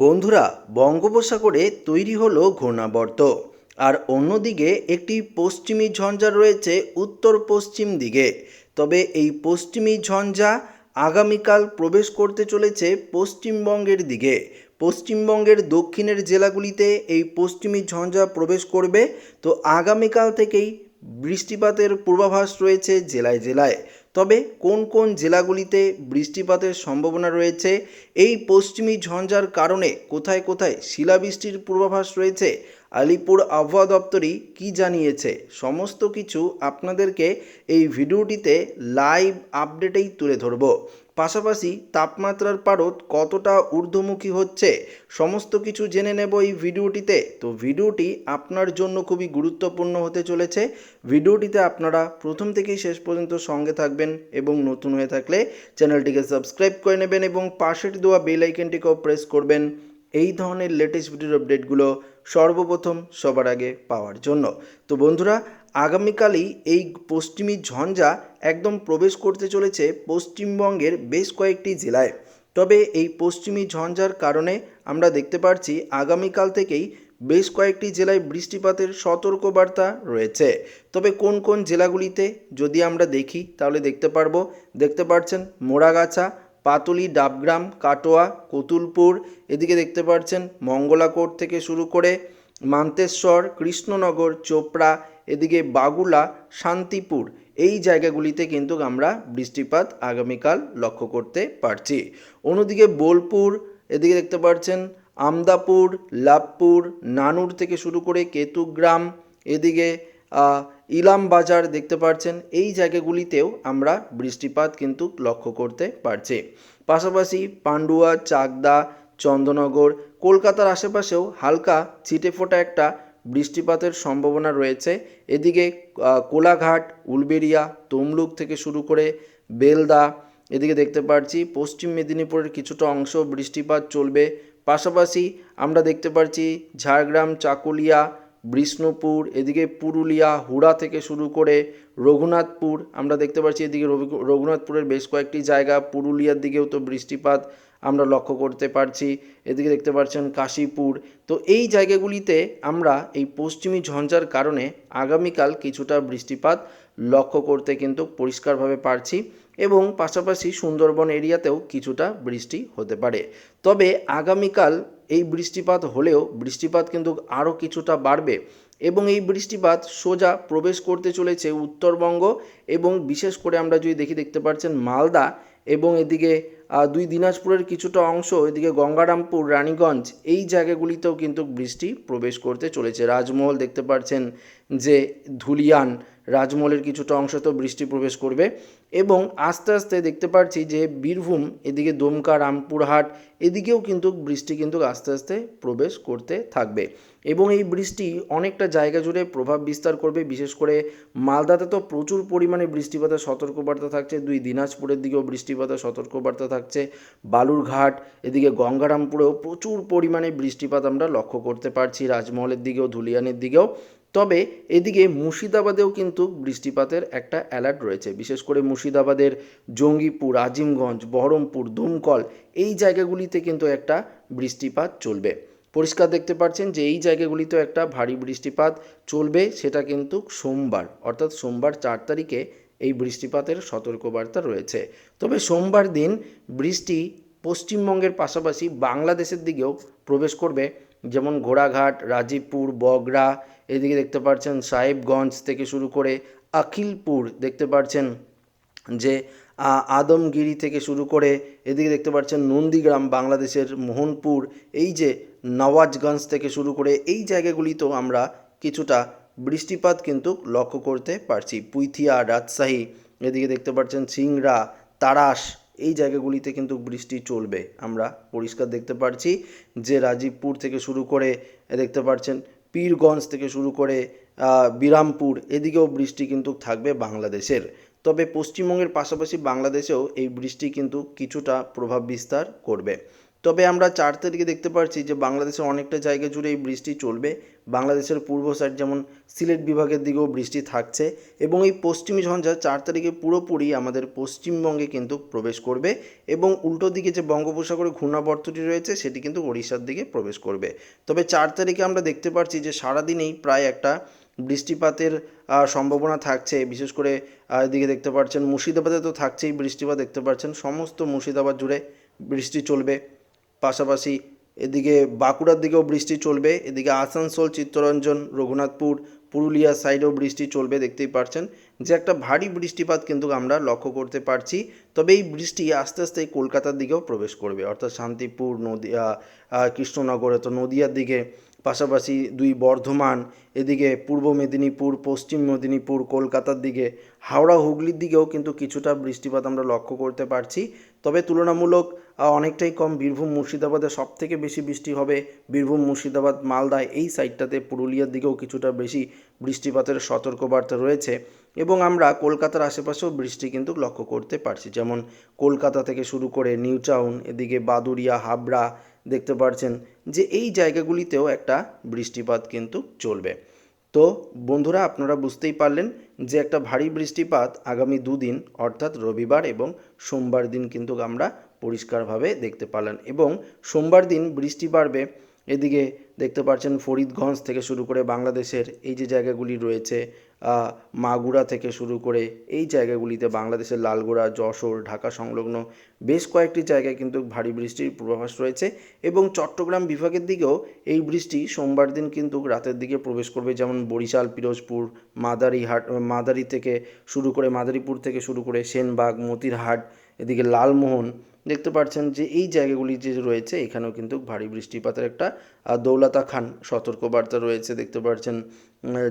বন্ধুরা, বঙ্গোপসাগরে তৈরি হলো ঘূর্ণাবর্ত। আর অন্যদিকে একটি পশ্চিমী ঝঞ্ঝা রয়েছে উত্তর পশ্চিম দিকে। তবে এই পশ্চিমী ঝঞ্ঝা আগামীকাল প্রবেশ করতে চলেছে পশ্চিমবঙ্গের দিকে। পশ্চিমবঙ্গের দক্ষিণের জেলাগুলিতে এই পশ্চিমী ঝঞ্ঝা প্রবেশ করবে। তো আগামীকাল থেকেই বৃষ্টিপাতের পূর্বাভাস রয়েছে জেলায় জেলায়। তবে কোন কোন জেলাগুলিতে বৃষ্টিপাতের সম্ভাবনা রয়েছে, এই পশ্চিমী ঝঞ্ঝার কারণে কোথায় কোথায় শিলাবৃষ্টির পূর্বাভাস রয়েছে, আলিপুর আবহাওয়া দপ্তরই কি জানিয়েছে, সমস্ত কিছু আপনাদেরকে এই ভিডিওটিতে লাইভ আপডেটেই তুলে ধরব। পাশাপাশি তাপমাত্রার পারদ কতটা ঊর্ধ্বমুখী হচ্ছে সমস্ত কিছু জেনে নেব এই ভিডিওটিতে। তো ভিডিওটি আপনার জন্য খুবই গুরুত্বপূর্ণ হতে চলেছে। ভিডিওটিতে আপনারা প্রথম থেকেই শেষ পর্যন্ত সঙ্গে থাকবেন এবং নতুন হয়ে থাকলে চ্যানেলটিকে সাবস্ক্রাইব করে নেবেন এবং পাশের দেওয়া বেল আইকনটিকেও প্রেস করবেন। এই ধরনের লেটেস্ট ভিডিওর আপডেটগুলো সর্বপ্রথম সবার আগে পাওয়ার জন্য। তো বন্ধুরা আগামীকালই এই পশ্চিমী ঝঞ্ঝা একদম প্রবেশ করতে চলেছে পশ্চিমবঙ্গের বেশ কয়েকটি জেলায়। তবে এই পশ্চিমী ঝঞ্ঝার কারণে আমরা দেখতে পাচ্ছি আগামীকাল থেকেই বেশ কয়েকটি জেলায় বৃষ্টিপাতের সতর্কবার্তা রয়েছে। তবে কোন কোন জেলাগুলিতে যদি আমরা দেখি, তাহলে দেখতে পারব, দেখতে পাচ্ছেন মোড়াগাছা, পাতুলি ডাবগ্রাম, কাটোয়া, কতুলপুর, এদিকে দেখতে পাচ্ছেন মঙ্গলাকোট থেকে শুরু করে মান্তেশ্বর, কৃষ্ণনগর, চোপড়া এদিকে বাগুলা, শান্তিপুর, এই জায়গাগুলিতে কিন্তু আমরা বৃষ্টিপাত আগামীকাল লক্ষ্য করতে পারছি। অন্যদিকে বোলপুর, এদিকে দেখতে পাচ্ছেন আমদাপুর লাভপুর নানুর থেকে শুরু করে কেতুগ্রাম, এদিকে ইলাম বাজার দেখতে পাচ্ছেন, এই জায়গাগুলিতেও আমরা বৃষ্টিপাত কিন্তু লক্ষ্য করতে পারছি। পাশাপাশি পান্ডুয়া, চাকদা চন্দননগর কলকাতার আশেপাশেও হালকা ছিটেফোঁটা একটা বৃষ্টিপাতের সম্ভাবনা রয়েছে। এদিকে কোলাঘাট, উলবেড়িয়া, তমলুক থেকে শুরু করে বেলদা, এদিকে দেখতে পাচ্ছি পশ্চিম মেদিনীপুরের কিছুটা অংশ বৃষ্টিপাত চলবে। পাশাপাশি আমরা দেখতে পাচ্ছি ঝাড়গ্রাম, চাকুলিয়া, বিষ্ণুপুর, এদিকে পুরুলিয়া, হুড়া থেকে শুরু করে রঘুনাথপুর, আমরা দেখতে পাচ্ছি এদিকে রঘুনাথপুরের বেশ কয়েকটি জায়গা, পুরুলিয়ার দিকেও তো বৃষ্টিপাত আমরা লক্ষ্য করতে পারছি। এদিকে দেখতে পাচ্ছেন কাশীপুর। তো এই জায়গাগুলিতে আমরা এই পশ্চিমী ঝঞ্ঝার কারণে আগামীকাল কিছুটা বৃষ্টিপাত লক্ষ্য করতে কিন্তু পরিষ্কারভাবে পারছি এবং পাশাপাশি সুন্দরবন এরিয়াতেও কিছুটা বৃষ্টি হতে পারে। তবে আগামীকাল এই বৃষ্টিপাত হলেও বৃষ্টিপাত কিন্তু আরও কিছুটা বাড়বে এবং এই বৃষ্টিপাত সোজা প্রবেশ করতে চলেছে উত্তরবঙ্গ এবং বিশেষ করে আমরা যদি দেখি, দেখতে পাচ্ছেন মালদা এবং এদিকে দুই দিনাজপুরের কিছুটা অংশ এদিকে গঙ্গারামপুর, রানীগঞ্জ এই জায়গাগুলিতেও কিন্তু বৃষ্টি প্রবেশ করতে চলেছে। রাজমহল দেখতে পাচ্ছেন যে ধুলিয়ান রাজমহলের কিছুটা অংশ তো বৃষ্টি প্রবেশ করবে। এবং আস্তে আস্তে দেখতে পাচ্ছি যে বীরভূম, এদিকে দমকা, রামপুরহাট, এদিকেও কিন্তু বৃষ্টি কিন্তু আস্তে আস্তে প্রবেশ করতে থাকবে। এবং এই বৃষ্টি অনেকটা জায়গা জুড়ে প্রভাব বিস্তার করবে। বিশেষ করে মালদাতে তো প্রচুর পরিমাণে বৃষ্টিপাতের সতর্কবার্তা থাকছে। দুই দিনাজপুরের দিকেও বৃষ্টিপাতের সতর্কবার্তা থাকছে। বালুরঘাট, এদিকে গঙ্গারামপুরেও প্রচুর পরিমাণে বৃষ্টিপাত আমরা লক্ষ্য করতে পারছি। রাজমহলের দিকেও, ধুলিয়ানের দিকেও। তবে এদিকে মুর্শিদাবাদেও কিন্তু বৃষ্টিপাতের একটা অ্যালার্ট রয়েছে। বিশেষ করে মুর্শিদাবাদের জঙ্গিপুর, আজিমগঞ্জ, বহরমপুর, দমকল এই জায়গাগুলিতে কিন্তু একটা বৃষ্টিপাত চলবে। পরিষ্কার দেখতে পাচ্ছেন যে এই জায়গাগুলিতেও একটা ভারী বৃষ্টিপাত চলবে, সেটা কিন্তু সোমবার, অর্থাৎ সোমবার চার তারিখে এই বৃষ্টিপাতের সতর্কবার্তা রয়েছে। তবে সোমবার দিন বৃষ্টি পশ্চিমবঙ্গের পাশাপাশি বাংলাদেশের দিকেও প্রবেশ করবে, যেমন ঘোড়াঘাট, রাজীবপুর, বগরা এদিকে দেখতে পাচ্ছেন সাহেবগঞ্জ থেকে শুরু করে আখিলপুর দেখতে পাচ্ছেন যে আদমগিরি থেকে শুরু করে এদিকে দেখতে পাচ্ছেন নন্দীগ্রাম, বাংলাদেশের মোহনপুর, এই যে নওয়াজগঞ্জ থেকে শুরু করে এই জায়গাগুলিতেও আমরা কিছুটা বৃষ্টিপাত কিন্তু লক্ষ্য করতে পারছি। পুইথিয়া, রাজশাহী, এদিকে দেখতে পাচ্ছেন সিংড়া, তারাস, এই জায়গাগুলিতে কিন্তু বৃষ্টি চলবে। আমরা পরিষ্কার দেখতে পাচ্ছি যে, রাজীবপুর থেকে শুরু করে দেখতে পাচ্ছেন পীরগঞ্জ থেকে শুরু করে বিরামপুর, এদিকেও বৃষ্টি কিন্তু থাকবে বাংলাদেশের। তবে পশ্চিমবঙ্গের পাশাপাশি বাংলাদেশেও এই বৃষ্টি কিন্তু কিছুটা প্রভাব বিস্তার করবে। তবে আমরা চার তারিখে দেখতে পাচ্ছি যে বাংলাদেশের অনেকটা জায়গা জুড়ে এই বৃষ্টি চলবে। বাংলাদেশের পূর্ব সাইড যেমন সিলেট বিভাগের দিকেও বৃষ্টি থাকছে এবং এই পশ্চিমী ঝঞ্ঝা চার তারিখে পুরোপুরি আমাদের পশ্চিমবঙ্গে কিন্তু প্রবেশ করবে এবং উল্টো দিকে যে বঙ্গোপসাগরে ঘূর্ণাবর্তটি রয়েছে সেটি কিন্তু ওড়িশার দিকে প্রবেশ করবে। তবে চার তারিখে আমরা দেখতে পাচ্ছি যে সারাদিনেই প্রায় একটা বৃষ্টিপাতের সম্ভাবনা থাকছে। বিশেষ করে এদিকে দেখতে পাচ্ছেন মুর্শিদাবাদে তো থাকছেই বৃষ্টিপাত, দেখতে পাচ্ছেন সমস্ত মুর্শিদাবাদ জুড়ে বৃষ্টি চলবে। পাশাপাশি এদিকে বাঁকুড়ার দিকেও বৃষ্টি চলবে, এদিকে আসানসোল, চিত্তরঞ্জন, রঘুনাথপুর পুরুলিয়া সাইডেও বৃষ্টি চলবে, দেখতেই পাচ্ছেন যে একটা ভারী বৃষ্টিপাত কিন্তু আমরা লক্ষ্য করতে পারছি, তবে এই বৃষ্টি আস্তে আস্তে কলকাতার দিকেও প্রবেশ করবে। অর্থাৎ শান্তিপুর, নদিয়া কৃষ্ণনগর তো নদিয়ার দিকে, পাশাপাশি দুই বর্ধমান, এদিকে পূর্ব মেদিনীপুর, পশ্চিম মেদিনীপুর, কলকাতার দিকে হাওড়া হুগলির দিকেও কিন্তু কিছুটা বৃষ্টিপাত আমরা লক্ষ্য করতে পারছি। তবে তুলনামূলক অনেকটাই কম। বীরভূম মুর্শিদাবাদে সব থেকে বেশি বৃষ্টি হবে। বীরভূম, মুর্শিদাবাদ, মালদা এই সাইডটাতে পুরুলিয়ার দিকেও কিছুটা বেশি বৃষ্টিপাতের সতর্কবার্তা রয়েছে। এবং আমরা কলকাতার আশেপাশেও বৃষ্টি কিন্তু লক্ষ্য করতে পারছি। যেমন কলকাতা থেকে শুরু করে নিউ টাউন, এদিকে বাদুরিয়া হাবড়া দেখতে পাচ্ছেন যে এই জায়গাগুলিতেও একটা বৃষ্টিপাত কিন্তু চলবে। তো বন্ধুরা, আপনারা বুঝতেই পারলেন যে একটা ভারী বৃষ্টিপাত আগামী দুদিন, অর্থাৎ রবিবার এবং সোমবার দিন কিন্তু আমরা পরিষ্কারভাবে দেখতে পারলেন এবং সোমবার দিন বৃষ্টি বাড়বে। এদিকে দেখতে পাচ্ছেন ফরিদগঞ্জ থেকে শুরু করে বাংলাদেশের এই যে জায়গাগুলি রয়েছে মাগুরা থেকে শুরু করে এই জায়গাগুলিতে বাংলাদেশের লালগোড়া, যশোর, ঢাকা সংলগ্ন বেশ কয়েকটি জায়গায় কিন্তু ভারী বৃষ্টির পূর্বাভাস রয়েছে এবং চট্টগ্রাম বিভাগের দিকেও এই বৃষ্টি সোমবার দিন কিন্তু রাতের দিকে প্রবেশ করবে, যেমন বরিশাল, পিরোজপুর, মাদারিহাট, মাদারি থেকে শুরু করে মাদারীপুর থেকে শুরু করে সেনবাগ, মতিরহাট এদিকে লালমোহন দেখতে পাচ্ছেন যে এই জায়গাগুলি যে রয়েছে, এখানেও কিন্তু ভারী বৃষ্টিপাতের একটা দৌলতা খান সতর্কবার্তা রয়েছে। দেখতে পাচ্ছেন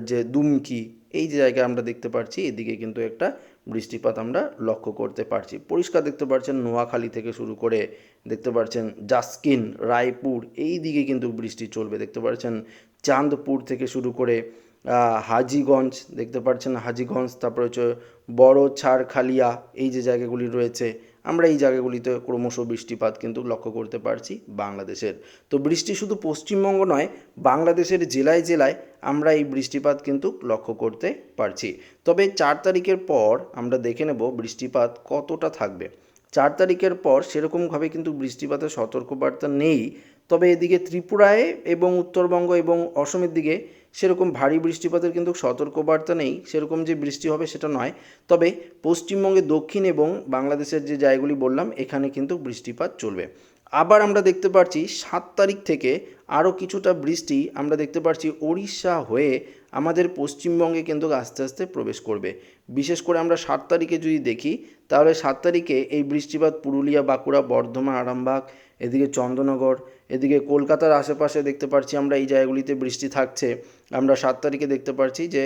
যে দুমকি, এই যে জায়গায় আমরা দেখতে পাচ্ছি, এদিকে কিন্তু একটা বৃষ্টিপাত আমরা লক্ষ্য করতে পারছি। পরিষ্কার দেখতে পাচ্ছেন, নোয়াখালী থেকে শুরু করে দেখতে পাচ্ছেন জাস্কিন, রায়পুর, এই দিকে কিন্তু বৃষ্টি চলবে। দেখতে পাচ্ছেন, চাঁদপুর থেকে শুরু করে হাজিগঞ্জ, দেখতে পাচ্ছেন হাজিগঞ্জ, তারপরে হচ্ছে বড় ছাড়খালিয়া এই যে জায়গাগুলি রয়েছে, আমরা এই জায়গাগুলিতে ক্রমশ বৃষ্টিপাত কিন্তু লক্ষ্য করতে পারছি বাংলাদেশের। তো বৃষ্টি শুধু পশ্চিমবঙ্গ নয়, বাংলাদেশের জেলায় জেলায় আমরা এই বৃষ্টিপাত কিন্তু লক্ষ্য করতে পারছি। তবে চার তারিখের পর আমরা দেখে নেব বৃষ্টিপাত কতটা থাকবে। চার তারিখের পর সেরকমভাবে কিন্তু বৃষ্টিপাতের সতর্কবার্তা নেই, তবে এদিকে ত্রিপুরায় এবং উত্তরবঙ্গ এবং অসমের দিকে সেরকম ভারী বৃষ্টিপাতের কিন্তু সতর্কবার্তা নেই, সেরকম যে বৃষ্টি হবে সেটা নয়। তবে পশ্চিমবঙ্গে দক্ষিণ এবং বাংলাদেশের যে জায়গাগুলি বললাম, এখানে কিন্তু বৃষ্টিপাত চলবে। আবার আমরা দেখতে পাচ্ছি সাত তারিখ থেকে আরও কিছুটা বৃষ্টি আমরা দেখতে পাচ্ছি ওড়িশা হয়ে আমাদের পশ্চিমবঙ্গে কিন্তু আস্তে আস্তে প্রবেশ করবে। বিশেষ করে আমরা সাত তারিখে যদি দেখি তাহলে সাত তারিখে এই বৃষ্টিপাত পুরুলিয়া, বাঁকুড়া, বর্ধমান, আরামবাগ, এদিকে চন্দ্রনগর এদিকে কলকাতার আশেপাশে দেখতে পাচ্ছি আমরা এই জায়গাগুলিতে বৃষ্টি থাকছে। আমরা সাত তারিখে দেখতে পাচ্ছি যে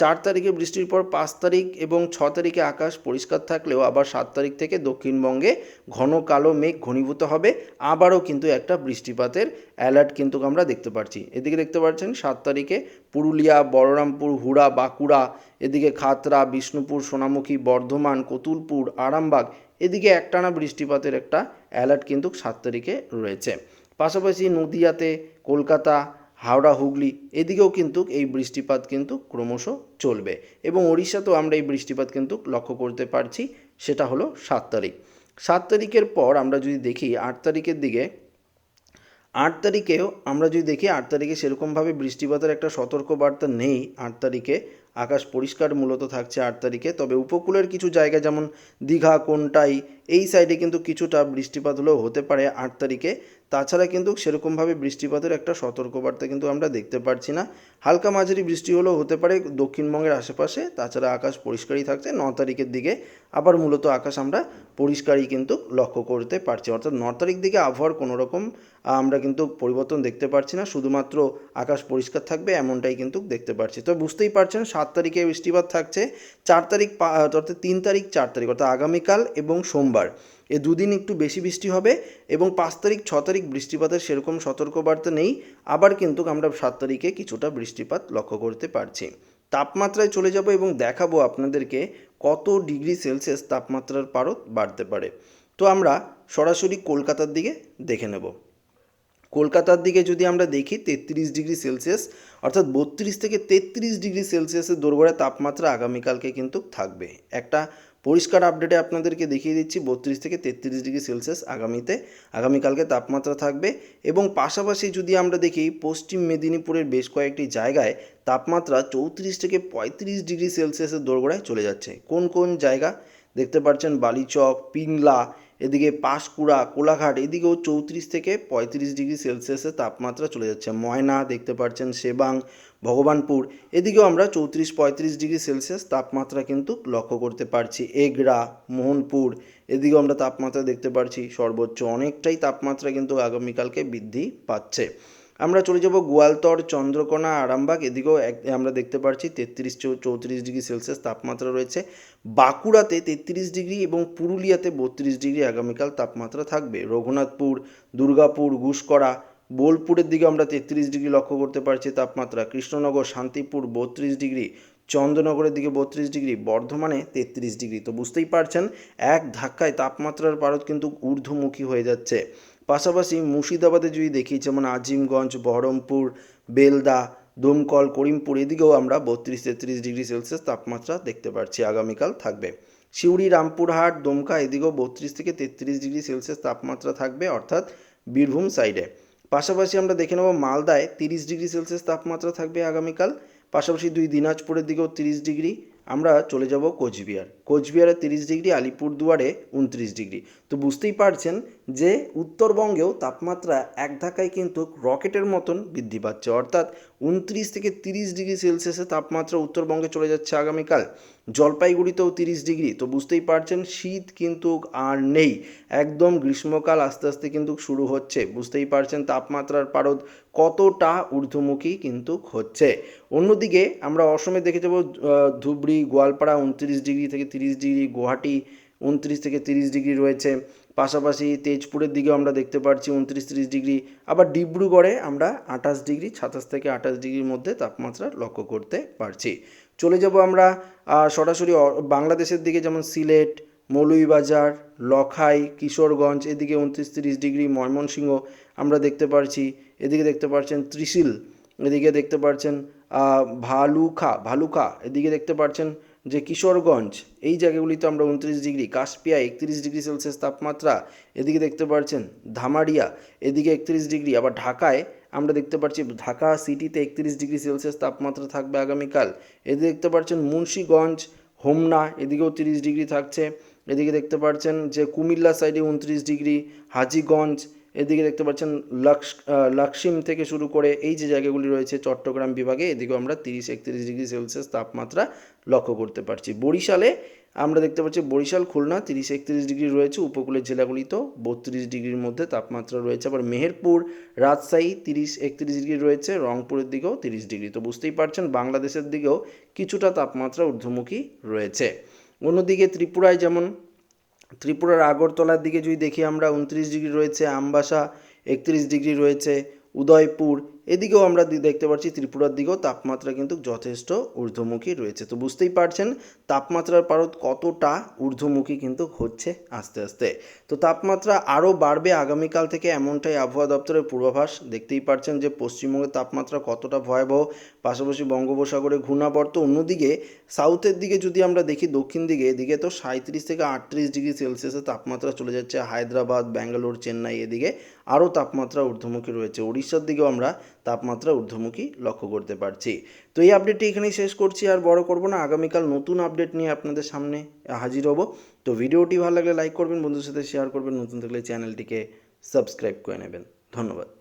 চার তারিখে বৃষ্টির পর পাঁচ তারিখ এবং ছ তারিখে আকাশ পরিষ্কার থাকলেও আবার সাত তারিখ থেকে দক্ষিণবঙ্গে ঘন কালো মেঘ ঘনীভূত হবে। আবারও কিন্তু একটা বৃষ্টিপাতের অ্যালার্ট কিন্তু আমরা দেখতে পাচ্ছি এদিকে দেখতে পাচ্ছেন সাত তারিখে পুরুলিয়া, বলরামপুর, হুড়া, বাঁকুড়া, এদিকে খাতরা, বিষ্ণুপুর, সোনামুখী, বর্ধমান কতুলপুর আরামবাগ, এদিকে একটানা বৃষ্টিপাতের একটা অ্যালার্ট কিন্তু সাত তারিখে রয়েছে। পাশাপাশি নদিয়াতে কলকাতা, হাওড়া, হুগলি, এদিকেও কিন্তু এই বৃষ্টিপাত কিন্তু ক্রমশ চলবে এবং ওড়িশাতেও আমরা এই বৃষ্টিপাত কিন্তু লক্ষ্য করতে পারছি, সেটা হলো সাত তারিখ। সাত তারিখের পর আমরা যদি দেখি, আট তারিখের দিকে আট তারিখেও আমরা যদি দেখি, আট তারিখে সেরকমভাবে বৃষ্টিপাতের একটা সতর্কবার্তা নেই। আট তারিখে আকাশ পরিষ্কার মূলত থাকছে আট তারিখে। তবে উপকূলের কিছু জায়গা যেমন দীঘা, কোনটাই, এই সাইডে কিন্তু কিছুটা বৃষ্টিপাত হলেও হতে পারে আট তারিখে। তাছাড়া কিন্তু সেরকমভাবে বৃষ্টিপাতের একটা সতর্কবার্তা কিন্তু আমরা দেখতে পারছি না। হালকা মাঝারি বৃষ্টি হলেও হতে পারে দক্ষিণবঙ্গের আশেপাশে, তাছাড়া আকাশ পরিষ্কারই থাকছে। ন তারিখের দিকে আবার মূলত আকাশ আমরা পরিষ্কারই কিন্তু লক্ষ্য করতে পারছি। অর্থাৎ ন তারিখ দিকে আবহাওয়ার কোনো রকম আমরা কিন্তু পরিবর্তন দেখতে পারছি না। শুধুমাত্র আকাশ পরিষ্কার থাকবে এমনটাই কিন্তু দেখতে পারছি। তো বুঝতেই পারছেন, সাত তারিখে বৃষ্টিপাত থাকছে, চার তারিখ অর্থাৎ তিন তারিখ, চার তারিখ, অর্থাৎ আগামীকাল এবং সোমবার। এই দুদিন একটু বেশি বৃষ্টি হবে এবং পাঁচ তারিখ, ছ তারিখ বৃষ্টিপাতের সেরকম সতর্কবার্তা নেই। আবার কিন্তু আমরা সাত তারিখে কিছুটা বৃষ্টিপাত লক্ষ্য করতে পারছি। তাপমাত্রায় চলে যাব এবং দেখাবো আপনাদেরকে কত ডিগ্রি সেলসিয়াস তাপমাত্রার পারত বাড়তে পারে। তো আমরা সরাসরি কলকাতার দিকে দেখে নেব। কলকাতার দিকে যদি আমরা দেখি, তেত্রিশ ডিগ্রি সেলসিয়াস, অর্থাৎ বত্রিশ থেকে তেত্রিশ ডিগ্রি সেলসিয়াসের দোরগোড়ায় তাপমাত্রা আগামীকালকে কিন্তু থাকবে। একটা পরিষ্কার আপডেটে আপনাদেরকে দেখিয়ে দিচ্ছি বত্রিশ থেকে তেত্রিশ ডিগ্রি সেলসিয়াস আগামীতে। আগামীকালকে তাপমাত্রা থাকবে এবং পাশাপাশি যদি আমরা দেখি, পশ্চিম মেদিনীপুরের বেশ কয়েকটি জায়গায় তাপমাত্রা চৌত্রিশ থেকে পঁয়ত্রিশ ডিগ্রি সেলসিয়াসের দোরগোড়ায় চলে যাচ্ছে। কোন কোন জায়গা? দেখতে পাচ্ছেন বালিচক, পিংলা এদিকে পাঁশকুড়া, কোলাঘাট, এদিকেও চৌত্রিশ থেকে পঁয়ত্রিশ ডিগ্রি সেলসিয়াসের তাপমাত্রা চলে যাচ্ছে। ময়না দেখতে পাচ্ছেন সেবাং ভগবানপুর, এদিকেও আমরা চৌত্রিশ, পঁয়ত্রিশ ডিগ্রি সেলসিয়াস তাপমাত্রা কিন্তু লক্ষ্য করতে পারছি। এগরা, মোহনপুর, এদিকেও আমরা তাপমাত্রা দেখতে পারছি। সর্বোচ্চ অনেকটাই তাপমাত্রা কিন্তু আগামীকালকে বৃদ্ধি পাচ্ছে। আমরা চলে যাব গোয়ালতর, চন্দ্রকোনা, আরামবাগ, এদিকেও এক, আমরা দেখতে পাচ্ছি তেত্রিশ চৌত্রিশ ডিগ্রি সেলসিয়াস তাপমাত্রা রয়েছে। বাঁকুড়াতে তেত্রিশ ডিগ্রি এবং পুরুলিয়াতে বত্রিশ ডিগ্রি আগামীকাল তাপমাত্রা থাকবে। রঘুনাথপুর, দুর্গাপুর ঘুষকরা বোলপুরের দিকে আমরা তেত্রিশ ডিগ্রি লক্ষ্য করতে পারছি তাপমাত্রা। কৃষ্ণনগর, শান্তিপুর, বত্রিশ ডিগ্রি, চন্দ্রনগরের দিকে বত্রিশ ডিগ্রি, বর্ধমানে তেত্রিশ ডিগ্রি। তো বুঝতেই পারছেন, এক ধাক্কায় তাপমাত্রার পারদ কিন্তু ঊর্ধ্বমুখী হয়ে যাচ্ছে। পাশাপাশি মুর্শিদাবাদে যদি দেখি, যেমন আজিমগঞ্জ, বহরমপুর, বেলদা, দমকল, করিমপুর, এদিকেও আমরা বত্রিশ তেত্রিশ ডিগ্রি সেলসিয়াস তাপমাত্রা দেখতে পাচ্ছি আগামীকাল থাকবে। সিউড়ি, রামপুরহাট, দমকা, এদিকেও বত্রিশ থেকে তেত্রিশ ডিগ্রি সেলসিয়াস তাপমাত্রা থাকবে, অর্থাৎ বীরভূম সাইডে। পাশাপাশি আমরা দেখে নেব মালদায় তিরিশ ডিগ্রি সেলসিয়াস তাপমাত্রা থাকবে আগামীকাল, পাশাপাশি দুই দিনাজপুরের দিকেও তিরিশ ডিগ্রি আমরা চলে যাব কোচবিহার। কোচবিহারে তিরিশ ডিগ্রি, আলিপুরদুয়ারে উনত্রিশ ডিগ্রি। তো বুঝতেই পারছেন যে উত্তরবঙ্গেও তাপমাত্রা এক ধাক্কায় কিন্তু রকেটের মতন বৃদ্ধি পাচ্ছে। অর্থাৎ উনত্রিশ থেকে তিরিশ ডিগ্রি সেলসিয়াসের তাপমাত্রা উত্তরবঙ্গে চলে যাচ্ছে আগামীকাল। জলপাইগুড়িতেও তিরিশ ডিগ্রি। তো বুঝতেই পারছেন, শীত কিন্তু আর নেই। একদম গ্রীষ্মকাল আস্তে আস্তে কিন্তু শুরু হচ্ছে। বুঝতেই পারছেন তাপমাত্রার পারদ কতটা ঊর্ধ্বমুখী কিন্তু হচ্ছে। অন্যদিকে আমরা অসমে দেখে যাব ধুবড়ি, গোয়ালপাড়া উনত্রিশ ডিগ্রি থেকে তিরিশ ডিগ্রি, গুয়াহাটি উনত্রিশ থেকে তিরিশ ডিগ্রি রয়েছে। পাশাপাশি তেজপুরের দিকেও আমরা দেখতে পাচ্ছি উনত্রিশ তিরিশ ডিগ্রি। আবার ডিব্রুগড়ে আমরা আঠাশ ডিগ্রি, সাতাশ থেকে আঠাশ ডিগ্রির মধ্যে তাপমাত্রা লক্ষ্য করতে পারছি। চলে যাব আমরা সরাসরি বাংলাদেশের দিকে যেমন সিলেট মৌলুইবাজার লখাই, কিশোরগঞ্জ, এদিকে উনত্রিশ তিরিশ ডিগ্রি, ময়মনসিংহ আমরা দেখতে পারছি, এদিকে দেখতে পাচ্ছেন ত্রিশিল, এদিকে দেখতে পাচ্ছেন ভালুখা ভালুখা এদিকে দেখতে পাচ্ছেন যে কিশোরগঞ্জ, এই জায়গাগুলিতে আমরা উনত্রিশ ডিগ্রি, কাশপিয়া একত্রিশ ডিগ্রি সেলসিয়াস তাপমাত্রা, এদিকে দেখতে পাচ্ছেন ধামারিয়া এদিকে একত্রিশ ডিগ্রি, আবার ঢাকায় আমরা দেখতে পাচ্ছি ঢাকা সিটিতে একত্রিশ ডিগ্রি সেলসিয়াস তাপমাত্রা থাকবে আগামীকাল। এদিকে দেখতে পাচ্ছেন মুন্সীগঞ্জ, হোমনা, এদিকেও তিরিশ ডিগ্রি থাকছে। এদিকে দেখতে পাচ্ছেন যে কুমিল্লা সাইডে উনত্রিশ ডিগ্রি, হাজিগঞ্জ, এদিকে দেখতে পাচ্ছেন লক্স লক্সিম থেকে শুরু করে এই যে জায়গাগুলি রয়েছে চট্টগ্রাম বিভাগে, এদিকেও আমরা তিরিশ, একত্রিশ ডিগ্রি সেলসিয়াস তাপমাত্রা লক্ষ্য করতে পারছি। বরিশালে আমরা দেখতে পাচ্ছি বরিশাল, খুলনা, তিরিশ একত্রিশ ডিগ্রি রয়েছে, উপকূলের জেলাগুলিতেও বত্রিশ ডিগ্রির মধ্যে তাপমাত্রা রয়েছে। আবার মেহেরপুর, রাজশাহী, তিরিশ একত্রিশ ডিগ্রি রয়েছে, রংপুরের দিকেও তিরিশ ডিগ্রি। তো বুঝতেই পারছেন, বাংলাদেশের দিকেও কিছুটা তাপমাত্রা ঊর্ধ্বমুখী রয়েছে। অন্যদিকে ত্রিপুরায় যেমন, ত্রিপুরার আগরতলার দিকে যদি দেখি আমরা উনত্রিশ ডিগ্রি রয়েছে, আমবাসা একত্রিশ ডিগ্রি রয়েছে, উদয়পুর এদিকেও আমরা দেখতে পাচ্ছি ত্রিপুরার দিকেও তাপমাত্রা কিন্তু যথেষ্ট ঊর্ধ্বমুখী রয়েছে। তো বুঝতেই পারছেন তাপমাত্রার পারদ কতটা ঊর্ধ্বমুখী কিন্তু হচ্ছে আস্তে আস্তে। তো তাপমাত্রা আরও বাড়বে আগামীকাল থেকে এমনটাই আবহাওয়া দপ্তরের পূর্বাভাস। দেখতেই পারছেন যে পশ্চিমবঙ্গের তাপমাত্রা কতটা ভয়াবহ, পাশাপাশি বঙ্গোপসাগরে ঘূর্ণাবর্ত। অন্যদিকে সাউথের দিকে যদি আমরা দেখি দক্ষিণ দিকে, এদিকে তো সাঁত্রিশ থেকে আটত্রিশ ডিগ্রি সেলসিয়াসের তাপমাত্রা চলে যাচ্ছে হায়দ্রাবাদ, ব্যাঙ্গালোর, চেন্নাই এদিকে। আরও তাপমাত্রা ঊর্ধ্বমুখী রয়েছে। উড়িষ্যার দিকেও আমরা তাপমাত্রা ঊর্ধ্বমুখী লক্ষ্য করতে পারছি। তো এই আপডেটটি এখানেই শেষ করছি, আর বড় করব না। আগামীকাল নতুন আপডেট নিয়ে আপনাদের সামনে হাজির হব। তো ভিডিওটি ভালো লাগলে লাইক করবেন বন্ধুর সাথে শেয়ার করবেন। নতুন থাকলে চ্যানেলটিকে সাবস্ক্রাইব করে নেবেন। ধন্যবাদ।